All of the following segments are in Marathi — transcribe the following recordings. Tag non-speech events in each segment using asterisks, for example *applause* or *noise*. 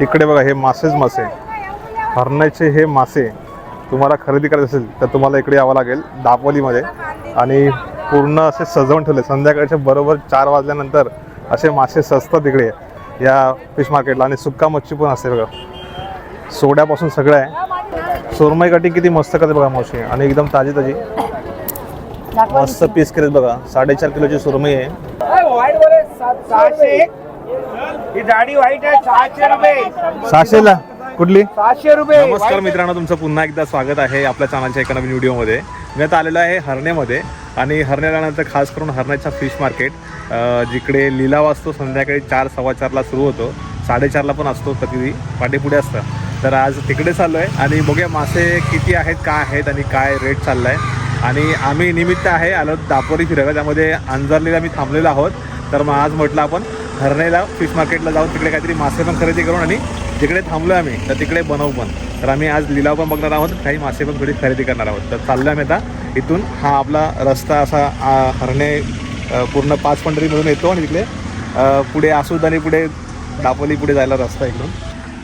इकडे बघा हे मासेच मासे. हरणाचे हे मासे तुम्हाला खरेदी करायचे असेल तर तुम्हाला इकडे यावं लागेल दापोलीमध्ये. आणि पूर्ण असे सजवून ठेवले. संध्याकाळच्या बरोबर चार वाजल्यानंतर असे मासे सजतात इकडे या फिश मार्केटला. आणि सुक्का मच्छी पण असते बघा. सोड्यापासून सगळं आहे. सुरमई कटिंग किती मस्त करते बघा मावशी. आणि एकदम ताजी ताजी मस्त पीस करेल बघा. साडेचार किलोची सुरमई आहे. ही दाढी व्हाईट आहे सहाशे रुपये. सहाशेला? कुठली? सहाशे रुपये. नमस्कार मित्रांनो तुमचं पुन्हा एकदा स्वागत आहे आपल्या चॅनलच्या एका नवीन व्हिडिओमध्ये. मी आता आलेलो आहे हरण्यामध्ये आणि हरण्यानंतर खास करून हरण्याचा फिश मार्केट जिकडे लिलाव असतो संध्याकाळी चार सव्वा चारला सुरू होतो. साडेचारला पण असतो कधी पाठीपुढे असतं. तर आज तिकडे चाललो आहे आणि बघूया मासे किती आहेत काय आहेत आणि काय रेट चालला आहे आणि आम्ही निमित्त आहे आलो दापोरी फिरायला त्यामध्ये अंजरलीला मी थांबलेलो आहोत. तर मग आज म्हटलं आपण हरणेला फिश मार्केटला जाऊन तिकडे काहीतरी मासे पण खरेदी करून आणि जिकडे थांबलो आम्ही तर तिकडे बनवू पण. तर आम्ही आज लिलाव पण बघणार आहोत काही मासे पण थोडी खरेदी करणार आहोत. तर चाललो आम्ही आता. इथून हा आपला रस्ता असा हरणे पूर्ण पाच पंढरीमधून येतो आणि तिकडे पुढे आसूद आणि पुढे दापोली पुढे जायला रस्ता इकडून.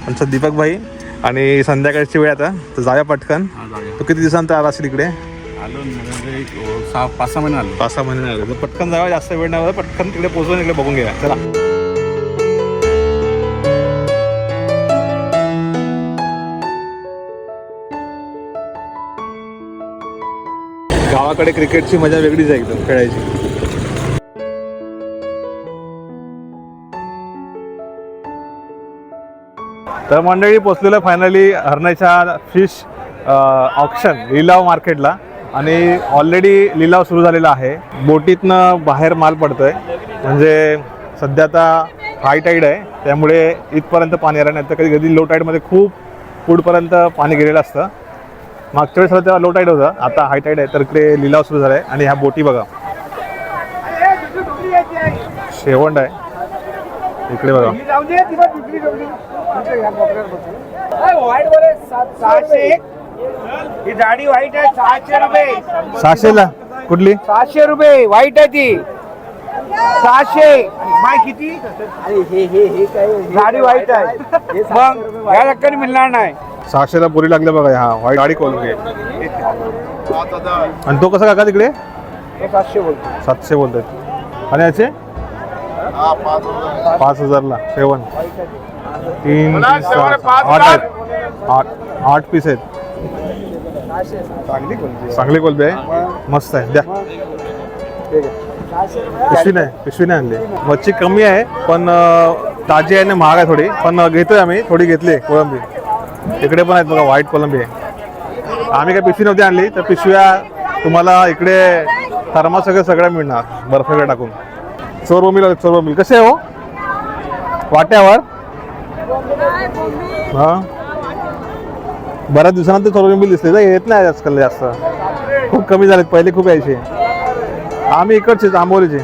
आमचा दीपक भाई आणि संध्याकाळची वेळ आता. तर जाऊया पटकन. तो किती दिवसांतर आला असेल इकडे? आलो म्हणजे सहा पाच सहा महिने आलो. पाच सहा महिने आले. तर पटकन जाऊया जास्त वेळ नाही पटकन तिकडे पोहोचून इकडे बघून घ्या चला. गावाकडे क्रिकेटची मजा वेगळीच आहे एकदम खेळायची. तर मंडळी पोचलेलं फायनली हरण्याच्या फिश ऑप्शन लिलाव मार्केटला आणि ऑलरेडी लिलाव सुरू झालेला आहे. बोटीतनं बाहेर माल पडतोय. म्हणजे सध्या आता हाय टाईड आहे. त्यामुळे इथपर्यंत पाणी आलं नाही. तर कधी कधी लो टाईडमध्ये खूप पुढपर्यंत पाणी गेलेलं असतं. मागच्या वेळेस तेव्हा लो टाईड होतं. आता हाय टाईड आहे. तर इकडे लिलाव सुरू झाला आहे आणि ह्या बोटी बघा. शेवंड आहे. इकडे बघा. ही व्हाईट सहाशे ही रुपये सहाशेला कुठली? सहाशे रुपये. व्हाईट आहे ती. सहाशे. माय किती? दाढी व्हाईट आहे? मग या रक्कम मिळणार नाही. सहाशेला पुरी लागले बघा हा व्हाईट गाडी कोलगे आणि तो कसा काका तिकडे? सातशे बोलतो सातशे बोलतात आणि याचे? पाच हजारला. सेवन. तीन आठ आहेत. आठ आठ पीस आहेत. चांगली कोलबी आहे. मस्त आहे. द्या. पिशवी नाही पिशवी नाही आणली. मच्छी कमी आहे पण ताजी आहे आणि महाग आहे थोडी. पण घेतोय आम्ही. थोडी घेतली कोलंबी इकडे पण आहेत बघा व्हाईट कोलंबी आहे. आम्ही काय पिशवी नव्हती आणली तर पिशव्या तुम्हाला इकडे थर्मा सगळं सगळं मिळणार बर्फ वगैरे टाकून. चोरबोंबील चोरबोंबील कसे हो? वाट्यावर? हा? बऱ्याच दिवसानंतर चोरबोंबील दिसले तर येत नाही आजकाल जास्त. खूप कमी झालेत पहिले खूप यायचे. आम्ही इकडचेच आंबोलीचे.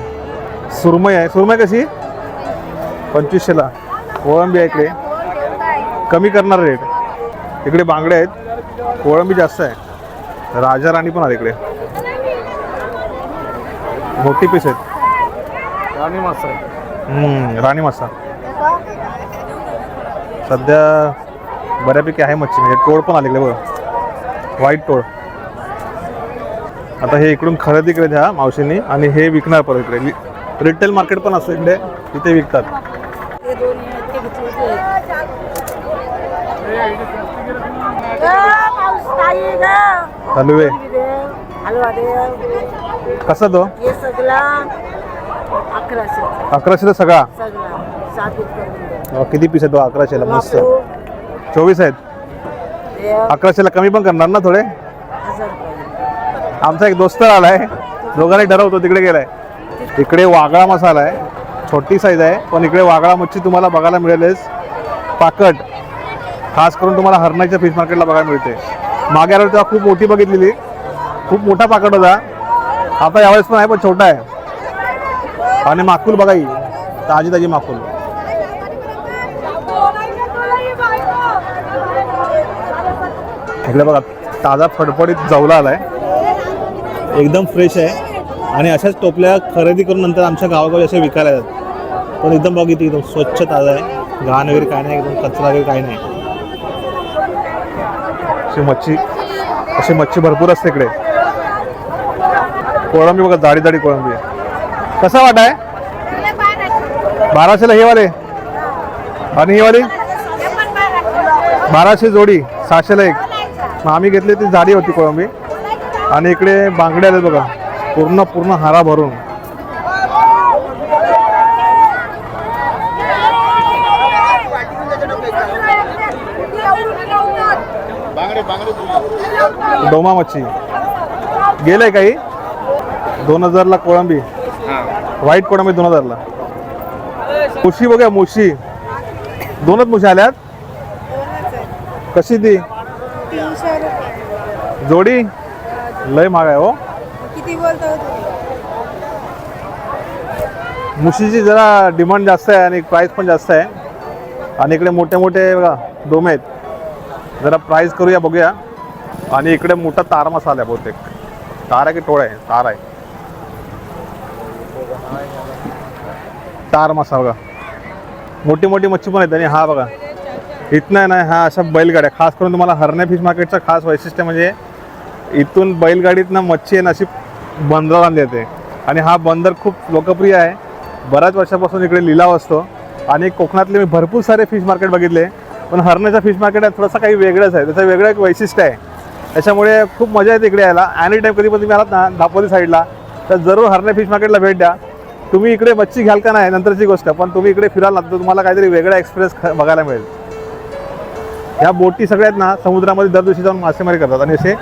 सुरमई आहे. सुरमई कशी? पंचवीसशेला. कोळंबी आहे इकडे. कमी करणार रेट इकडे बांगडे आहेत. कोळंबी जास्त आहे. राजा राणी पण आहे इकडे. मोठी पीस आहेत. राणी मासा हम्म, राणी मासा. सध्या बऱ्यापैकी आहे मच्छी. म्हणजे टोळ पण आले इकडे बघा. व्हाईट टोळ. आता हे इकडून खरेदी केले ह्या मावशींनी. आणि हे विकणार परत इकडे. रिटेल मार्केट पण असतं इकडे. तिथे विकतात. हलवे. कसा तो? हे सगळा? अकराशे अकराशेला सगळा सगळा किती पीस आहे तो अकराशेला? मस्त. चोवीस आहेत? अकराशेला कमी पण करणार ना थोडे? आमचा एक दोस्त आलाय. दोघांनी ठरवतो तिकडे गेलाय. इकडे वागळा मसाला आहे. छोटी साईज आहे पण इकडे वागळा मच्छी तुम्हाला बघायला मिळेलच. पाकट. खास करून तुम्हाला हरणाच्या फिश मार्केटला बघायला मिळते. मागे आल्यावर तेव्हा खूप मोठी बघितलेली. खूप मोठा पाकट होता. आता यावेळेस पण आहे पण छोटा आहे. आणि माकुल बघा ही. ताजी ताजी माकुल. इकडे बघा ताजा फडफडीत जवला आलाय. एकदम फ्रेश आहे. आणि अशाच टोपल्या खरेदी करून नंतर आमच्या गावागावी असे विकायला येतात. पण एकदम बघितली एकदम स्वच्छ ताजा आहे. घाण वगैरे काय नाही एकदम कचरा वगैरे काही नाही. अशी मच्छी अशी मच्छी भरपूर असते इकडे. कोळंबी बघा जाडी जाडी कोळंबी आहे. कसा वाटा आहे? बाराशेला हे वाले. आणि ही वाली? बाराशे जोडी सहाशेला एक. मग आम्ही घेतली ती जाडी होती कोळंबी. आणि इकडे बांगड्या आले बघा. पूर्ण पूर्ण हारा भरून. डोमा मच्छी गेलंय काही दोन हजारला कोळंबी. व्हाईट कोळंबी दोन हजारला. मुशी बघा मुशी. दोनच मुशी आल्यात? कशी ती? जोडी? लय महाग आहे हो. किती बोलतो तुम्ही? मुशीची जरा डिमांड जास्त आहे आणि प्राईस पण जास्त आहे. आणि इकडे मोठे मोठे बघा डोमे आहेत. जरा प्राईस करूया बघूया. आणि इकडे मोठा तार मसाला आहे बहुतेक. तार आहे की टोळ आहे? तार आहे. तार मसाला बघा. मोठी मोठी मच्छी पण आहेत आणि हा बघा. इथनं नाही हा अशा बैलगाड्या. खास करून तुम्हाला हरणे फिश मार्केटचं खास वैशिष्ट्य म्हणजे इथून बैलगाडीतनं मच्छी आहे ना अशी बंदरात आणली जाते आणि हा बंदर खूप लोकप्रिय आहे. बऱ्याच वर्षापासून इकडे लिलाव असतो. आणि कोकणातले मी भरपूर सारे फिश मार्केट बघितले. पण हरण्याचं फिश मार्केट आहे थोडंसं काही वेगळंच आहे. त्याचं वेगळं एक वैशिष्ट्य आहे. त्याच्यामुळे खूप मजा येते इकडे यायला. ॲनी टाईम कधी पण तुम्ही आलात ना दापोली साईडला तर जरूर हरणे फिश मार्केटला भेट द्या. तुम्ही इकडे मच्छी घ्याल का नाही नंतरची गोष्ट पण तुम्ही इकडे फिराल ना तर तुम्हाला काहीतरी वेगळा एक्सपिरियन्स बघायला मिळेल. ह्या बोटी सगळ्यात ना समुद्रामध्ये दर दिवशी जाऊन मासेमारी करतात. आणि असे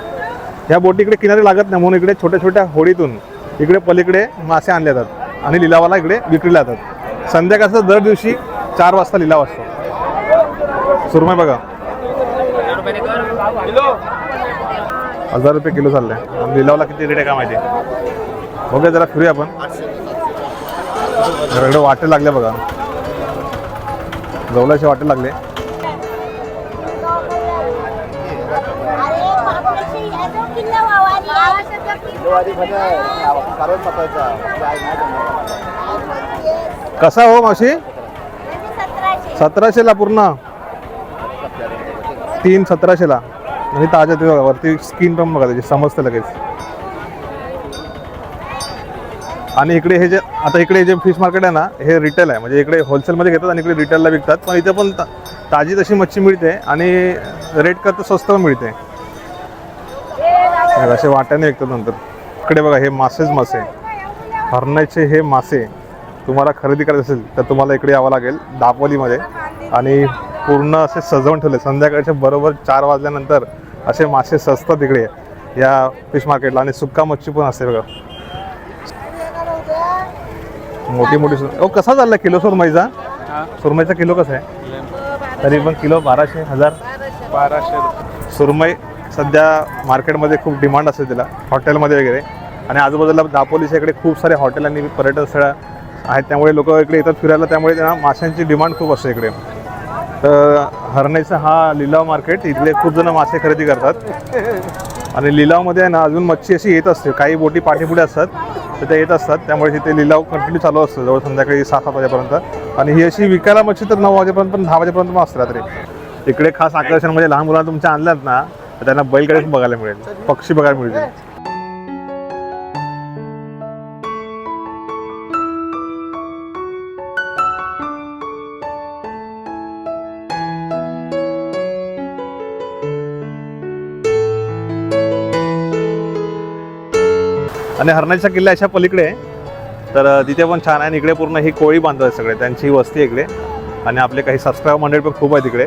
ह्या बोटी इकडे किनारी लागत नाही म्हणून इकडे छोट्या छोट्या होडीतून इकडे पलीकडे मासे आणले जातात. आणि लिलावाला इकडे विक्रीला जातात संध्याकाळचा दर दिवशी चार वाजता लिलाव असतो. सुरमई बघा. हजार रुपये किलो चालले आणि लिलावला किती रेट आहे का माहिती? बघूया जरा फिरूया आपण. इकडे वाटे लागले बघा. जवळचे वाटे लागले. कसा हो मावशी? सतराशेला पूर्ण? तीन सतराशेला. आणि ताज्या ते बघा वरती स्किन पण बघा त्याची समजतं लगेच. आणि इकडे हे जे आता इकडे जे फिश मार्केट आहे ना हे रिटेल आहे. म्हणजे इकडे होलसेलमध्ये घेतात आणि इकडे रिटेलला विकतात. पण इथे पण ताजी तशी मच्छी मिळते आणि रेट करता स्वस्त पण मिळते असे वाट्याने विकतात नंतर. इकडे बघा हे मासेच मासे. हरणाचे हे मासे तुम्हाला खरेदी करायचे असेल तर तुम्हाला इकडे यावं लागेल दापोलीमध्ये. आणि पूर्ण असे सजवून ठेवले. संध्याकाळच्या बरोबर चार वाजल्यानंतर असे मासे सजतात इकडे या फिश मार्केटला. आणि सुक्का मच्छी पण असते बघा. मोठी मोठी ओ कसा चालला किलो सुरमईचा? सुरमईचा किलो कसा आहे? तरी पण किलो बाराशे हजार? बाराशे सुरमई सध्या मार्केटमध्ये खूप डिमांड असते त्याला हॉटेलमध्ये वगैरे. आणि आजूबाजूला दापोलीच्या इकडे खूप सारे हॉटेल आणि पर्यटन स्थळं आहेत. त्यामुळे लोक इकडे येतात फिरायला. त्यामुळे त्यांना माशांची डिमांड खूप असते इकडे. हरण्याचा हा लिलाव मार्केट इथले खूप जण मासे खरेदी करतात. आणि लिलावमध्ये आहे ना अजून मच्छी अशी येत असते. काही बोटी पाठीपुढे असतात तिथे येत असतात. त्यामुळे तिथे लिलाव कंटिन्यू चालू असतो जवळ संध्याकाळी सात सात वाजेपर्यंत. आणि ही अशी विकायला मच्छी तर नऊ वाजेपर्यंत पण दहा वाजेपर्यंत असते रात्री. इकडे खास आकर्षण म्हणजे लहान मुलांना तुमच्या आणल्यात ना तर त्यांना बैलगाडी बघायला मिळेल. पक्षी बघायला मिळतील. आणि हरणाच्या किल्ला अशा पलीकडे आहे. तर तिथे पण छान आहे आणि इकडे पूर्ण ही कोळी बांधतात सगळे. त्यांची वस्ती इकडे. आणि आपले काही सबस्क्राईब मंडळ पण खूप आहे तिकडे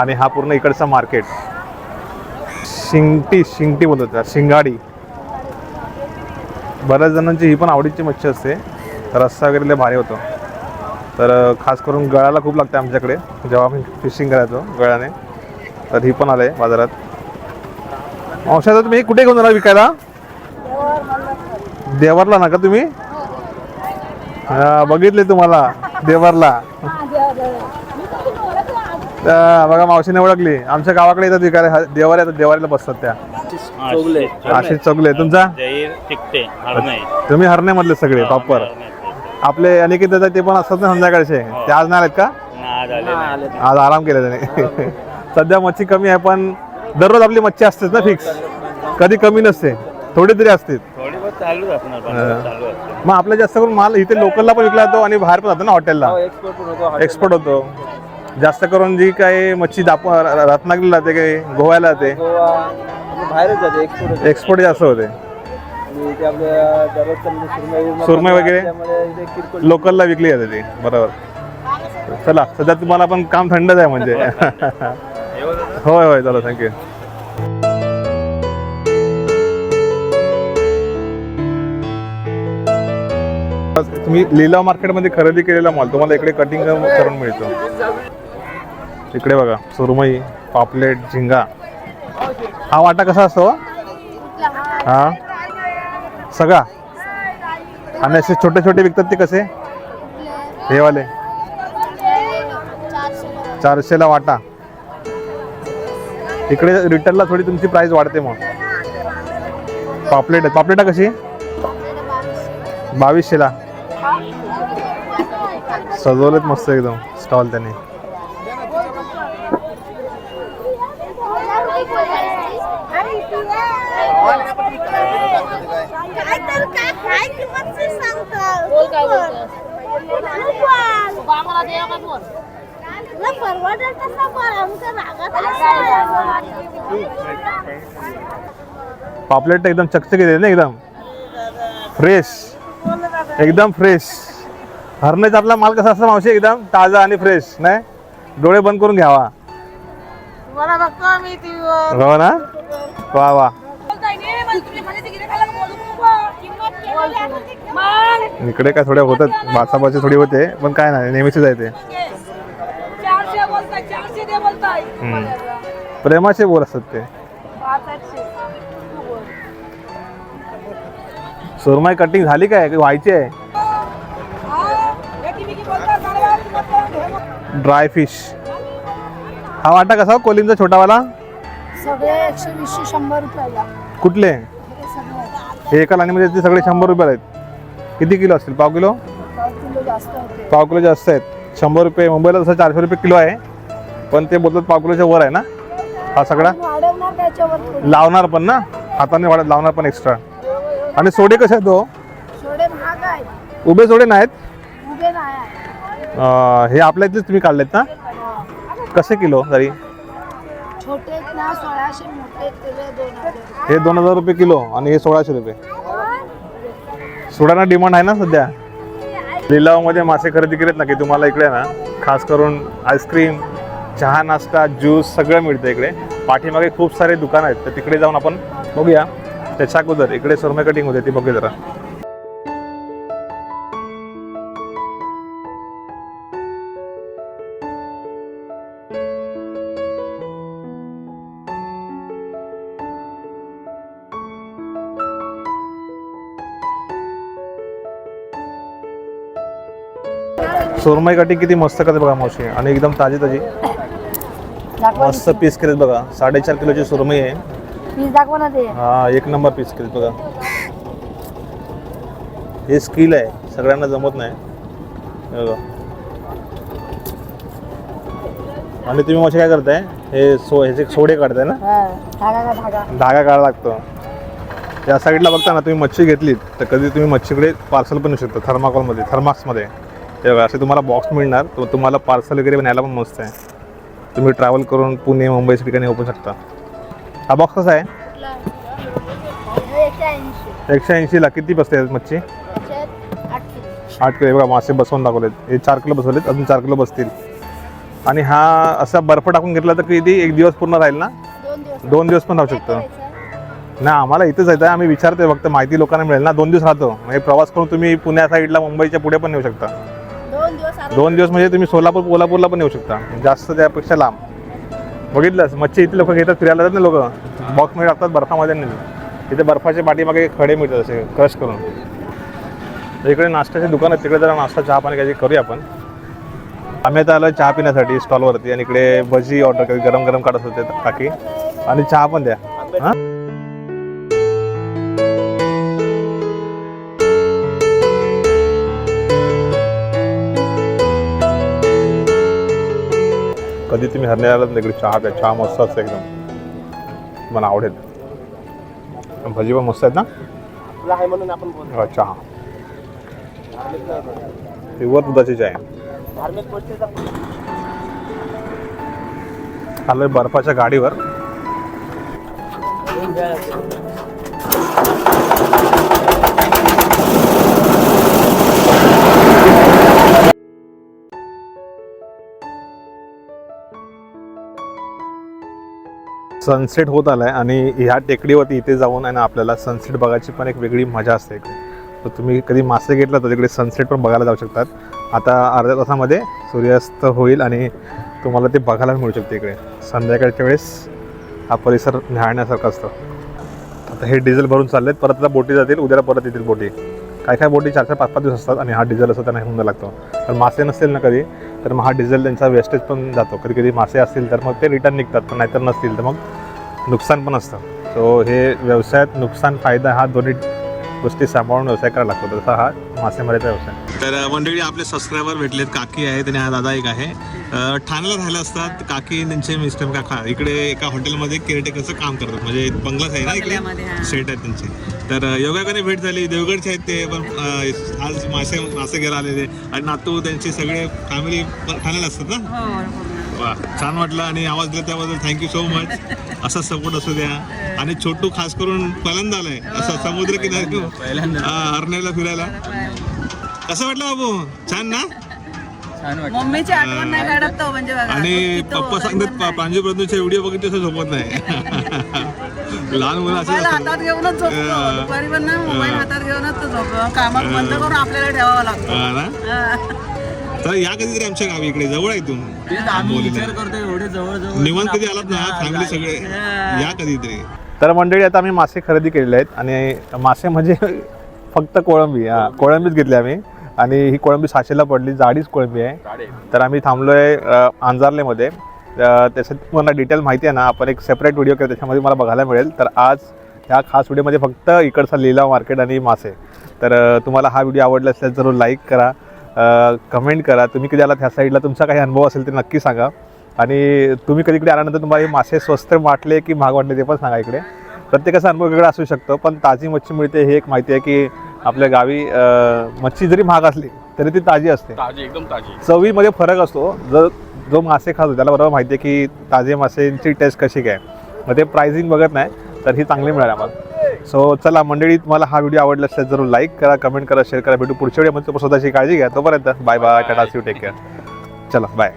आणि हा पूर्ण इकडचा मार्केट शिंगटी शिंगटी बोलतात शिंगाडी. बऱ्याच जणांची ही पण आवडीची मच्छी असते. रस्सा वगैरे लय भारी होतो. तर खास करून गळाला खूप लागते आमच्याकडे. जेव्हा आम्ही फिशिंग करायचो गळ्याने तर ही पण आलं आहे बाजारात. औषधं तुम्ही कुठे घेऊन जाणार विकायला? देवारला ना का तुम्ही? हा, बघितले तुम्हाला देवारला. त्या बघा मावशीने ओळखली. आमच्या गावाकडे येतात विकायला हा- देवार येतात देवारीला बसतात त्या. आशिष चौगले तुमचा? जहीर टिकते हरणे तुम्ही हरण्यामधले सगळे प्रॉपर आपले अनिकेत दादा ते पण असतात ना संध्याकाळचे. ते आज नाही आलेत का? आज आराम केला त्याने. *laughs* सध्या मच्छी कमी आहे पण दररोज आपली मच्छी असतेच ना फिक्स कधी कमी नसते. थोडी तरी असते. मग आपला जास्त करून माल इथे लोकलला पण विकला जातो आणि बाहेर पण जातो ना हॉटेलला एक्सपोर्ट पण होतो एक्सपोर्ट होतो. जास्त करून जी काही मच्छी दाप रत्नागिरीला जाते काही गोव्याला जाते. एक्सपोर्ट जास्त होते. सुरमई वगैरे? लोकलला विकली जाते ती. बरोबर. चला सध्या तुम्हाला पण काम थंडच आहे म्हणजे. *laughs* होय होय चला थँक्यू तुम्ही लीला मार्केटमध्ये खरेदी केलेला माल तुम्हाला इकडे कटिंग करून मिळतो. इकडे बघा सुरमई पापलेट झिंगा. हा वाटा कसा असतो हो? हा? सगळा? आणि असे छोटे छोटे विकतात ते कसे? हे वाले. चारशेला वाटा. इकडे रिटर्नला थोडी तुमची प्राइस वाढते मग. पापलेट आहे पापलेटा कशी? बावीसशेला. सजवलेत मस्त एकदम स्टॉल त्यांनी. काय पापलेट एकदम चकचकीत आहे ना एकदम. फ्रेश एकदम फ्रेश हरण्याचा आपला माल कसा असतो मावशी? एकदम ताजा आणि फ्रेश नाही? डोळे बंद करून घ्यावा. हो ना? वा वा. इकडे काय थोड्या होतात बाचाबाची थोडी होते पण काय नाही नेहमीच आहे ते. हम्म. प्रेमाचे बोल असतात ते. सुरमाई कटिंग झाली काय? की व्हायची आहे? ड्राय फिश हा वाटा कसा हो, कोलिमचा छोटावाला? सगळे एकशे वीसशे शंभर रुपयाला. कुठले? हे सगळे. हे एका लाईनीमध्ये ते सगळे शंभर रुपये आहेत. किती किलो असतील? पाव किलो? पाव किलो जास्त होते. पाव किलो जास्त आहेत. शंभर रुपये. मुंबईला तसं चारशे रुपये किलो आहे. पण ते बोलतात पाव किलोच्या वर आहे ना? हा सगळा? वाढवणार त्याच्यावर थोडी. लावणार पण ना? हाताने वाढत लावणार पण एक्स्ट्रा आणि सोडे कसे आहेत हो? महाग उभे सोडे नाहीत? उभे नाही आहे अं, हे आपल्या इथेच तुम्ही काढलेत ना? कसे किलो तरी? छोटे आहेत ना सोळाशे मोठे आहेत त्याचे दोन हजार. हे दोन हजार रुपये किलो आणि हे सोळाशे रुपये. सोडाना डिमांड आहे ना सध्या? लिलावमध्ये मासे खरेदी केलेत ना की तुम्हाला इकडे ना? खास करून आईस्क्रीम चहा नाश्ता ज्यूस सगळं मिळतं इकडे. पाठीमागे खूप सारे दुकान आहेत तर तिकडे जाऊन आपण बघूया. त्याच्या अगोदर इकडे सुरमई कटिंग होते ती बघूया जरा. सुरमई कटिंग किती मस्त करते बघा मावशी. आणि एकदम ताजी ताजी. मस्त पीस केलेत बघा. साडेचार किलोची सुरमई आहे. पीस दाखवा ना ते. हा एक नंबर पीस केलेत बघा. हे स्किल आहे. सगळ्यांना जमत नाही. हे बघा. आणि तुम्ही मावशी काय करताय? हे सो ह्याचे सोडे काढताय ना? धागा का धागा? धागा काढा लागतो. या साईडला बघता ना तुम्ही मच्छी घेतलीत तर कधी तुम्ही मच्छीकडे पार्सल पण येऊ शकता थर्माकॉलमध्ये थर्माक्समध्ये हे बघा असे तुम्हाला बॉक्स मिळणार. तर तुम्हाला पार्सल वगैरे न्यायला पण मस्त आहे. तुम्ही ट्रॅव्हल करून पुणे मुंबई ठिकाणी ओपू शकता. हा बॉक्स कसा आहे? एकशे ऐंशीला. किती बसते आहेत मच्छी? आठ किलो. बघा मासे बसवून दाखवलेत हे चार किलो बसवलेत. अजून चार किलो बसतील. आणि हा असा बर्फ टाकून घेतला तर किती? एक दिवस पूर्ण राहील ना? दोन दिवस दोन दिवस पण राहू शकतो. नाही आम्हाला इथेच जायचं आहे. आम्ही विचारतोय फक्त माहिती लोकांना मिळेल ना. दोन दिवस राहतो. म्हणजे प्रवास करून तुम्ही पुण्या साईडला मुंबईच्या पुढे पण येऊ शकता. दोन दिवस म्हणजे तुम्ही सोलापूर कोल्हापूरला पण येऊ शकता. जास्त त्यापेक्षा लांब. बघितलंस मच्छी इथे लोक घेतात फिरायला जातात ना लोक. बॉक्समध्ये टाकतात बर्फामध्ये नाही तिथे बर्फाच्या पाठीमागे खडे मिळतात असे क्रश करून. इकडे नाश्त्याचे दुकान आहेत तिकडे जरा नाश्ता चहा पाणी काहीतरी करूया आपण. आम्ही आता आलो चहा पिण्यासाठी स्टॉलवरती आणि इकडे भजी ऑर्डर गरम गरम काढत होते काकी आणि चहा पण द्या. कधी तुम्ही हरण्याला आलात ना इकडे चहा प्या चहा मस्त असते एकदम. मला आवडेल. भजी पण मस्त आहेत ना? आहे म्हणून आपण चहा. प्युअर दुधाची चाय आलोय बर्फाच्या गाडीवर. सनसेट होत आला आहे आणि ह्या टेकडीवरती इथे जाऊन आहे ना आपल्याला सनसेट बघायची पण एक वेगळी मजा असते. इकडे तर तुम्ही कधी मासे घेतला तर तिकडे सनसेट पण बघायला जाऊ शकतात. आता अर्ध्या तासामध्ये सूर्यास्त होईल आणि तुम्हाला ते बघायला मिळू शकते इकडे. संध्याकाळच्या वेळेस हा परिसर न्याहाळण्यासारखा असतो. आता हे डिझेल भरून चालले आहेत परत आता बोटी जातील उद्याला परत येतील बोटी. काय काय बोटी चार चार पाच पाच दिवस असतात आणि हा डिझेल असं त्यांना होऊन लागतो. पण मासे नसतील ना कधी तर मग हा डिझेल त्यांचा वेस्टेज पण जातो. कधी कधी मासे असतील तर मग ते रिटर्न निघतात पण नाहीतर नसतील तर मग नुकसान पण असतं. सो हे व्यवसायात नुकसान फायदा हा दोन्ही गोष्टी सांभाळून व्यवसाय करायला लागतो. तसा हा मासेमारीचा व्यवसाय. तर मंडळी आपले सबस्क्रायबर भेटलेत काकी आहेत आणि हा दादा एक आहे. ठाण्याला राहिला असतात काकी त्यांचे मिस्टर काका. इकडे एका हॉटेलमध्ये केअरटेकरचं काम करतात? म्हणजे बंगलाच आहे ना इकडे? सेट आहेत त्यांचे. तर योगायोगाने भेट झाली. देवगडचे आहेत ते पण आज मासे मासे घ्यायला आलेले आणि नातू त्यांचे सगळे फॅमिली ठाण्याला असतात ना? वा छान वाटलं आणि आवाज दिला त्याबद्दल थँक्यू सो मच असा सपोर्ट असू द्या. आणि छोटू खास करून पहिल्यांदा आलाय असं समुद्र किनारी हरण्याला फिरायला. कसं वाटलं बाबू? छान ना? मम्मीची आठवण नाही काढत तो म्हणजे बघा. आणि पप्पा सांगतात नाही. प्रांजू बंधूचे व्हिडिओ बघितले असं झोपत नाही. *laughs* लहान मुलं असे हातात घेऊनच झोपतो. दुपारी पण ना मोबाईल हातात घेऊनच तो झोपतो. कामात बंद करून आपल्याला ठेवावा लागतो. तर या कधीतरी आमच्या गावी इकडे जवळ आहे तू निवांत कधी आलात ना फॅमिली सगळे? या कधीतरी. तर मंडळी आता आम्ही मासे खरेदी केलेले आहेत आणि मासे म्हणजे फक्त कोळंबी हा कोळंबीच घेतली आम्ही. आणि ही कोळंबी साशेला पडली जाडीच कोळंबी आहे. तर आम्ही थांबलोय अंजारलेमध्ये. त्याच्यात तुम्हाला डिटेल माहिती आहे ना आपण एक सेपरेट व्हिडिओ केला त्याच्यामध्ये मला बघायला मिळेल. तर आज ह्या खास व्हिडिओमध्ये फक्त इकडचा लिलाव मार्केट आणि मासे. तर तुम्हाला हा व्हिडिओ आवडला असल्यास जरूर लाईक करा. कमेंट करा. तुम्ही कधी आलात ह्या साईडला तुमचा काही अनुभव असेल ते नक्की सांगा. आणि तुम्ही कधी इकडे आल्यानंतर तुम्हाला हे मासे स्वस्त वाटले की महाग वाटले ते पण सांगा इकडे. प्रत्येकाचा अनुभव वेगळा असू शकतो पण ताजी मच्छी मिळते हे एक माहिती आहे की आपल्या गावी मच्छी जरी महाग असली तरी ती ताजी असते. ताजी एकदम ताजी. चवीमध्ये फरक असतो. जर जो मासे खातो त्याला बरोबर माहिती आहे की ताजे मासेंची टेस्ट कशी काय मग ते प्राइसिंग बघत नाही तर ही चांगली मिळाली आम्हाला. सो चला मंडळी तुम्हाला हा व्हिडिओ आवडला असेल जरूर लाईक करा कमेंट करा शेअर करा. भेटू पुढच्या व्हिडिओमध्ये स्वतःची काळजी घ्या. तोपर्यंत bye bye tata see take care चला बाय